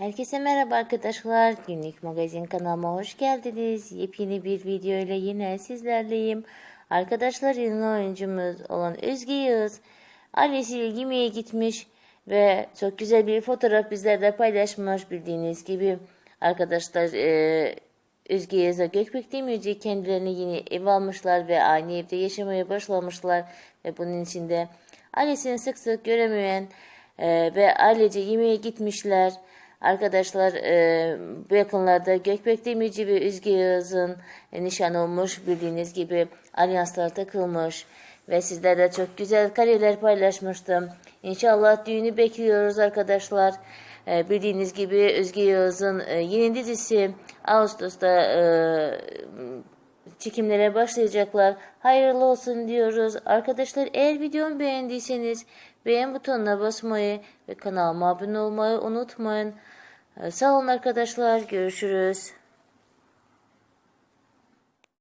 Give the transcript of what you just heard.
Herkese merhaba arkadaşlar. Günlük magazin kanalıma hoş geldiniz. Yepyeni bir video ile yine sizlerleyim. Arkadaşlar ünlü oyuncumuz olan Özge Yağız ailesiyle yemeğe gitmiş ve çok güzel bir fotoğraf bizlerle paylaşmış bildiğiniz gibi. Arkadaşlar e, Özge Yağız'a Gökbek Demirci kendilerine yeni ev almışlar ve aynı evde yaşamaya başlamışlar ve bunun içinde ailesini sık sık göremeyen e, ve ailece yemeğe gitmişler. Arkadaşlar e, bu yakınlarda Gökbek Demirci ve Özge Yağız'ın e, nişan olmuş bildiğiniz gibi alyanslar takılmış ve sizlerle çok güzel kareler paylaşmıştım. İnşallah düğünü bekliyoruz arkadaşlar. E, bildiğiniz gibi Özge Yağız'ın e, yeni dizisi Ağustos'ta e, çekimlere başlayacaklar. Hayırlı olsun diyoruz. Arkadaşlar eğer videomu beğendiyseniz beğen butonuna basmayı ve kanalıma abone olmayı unutmayın. Sağ olun arkadaşlar. Görüşürüz.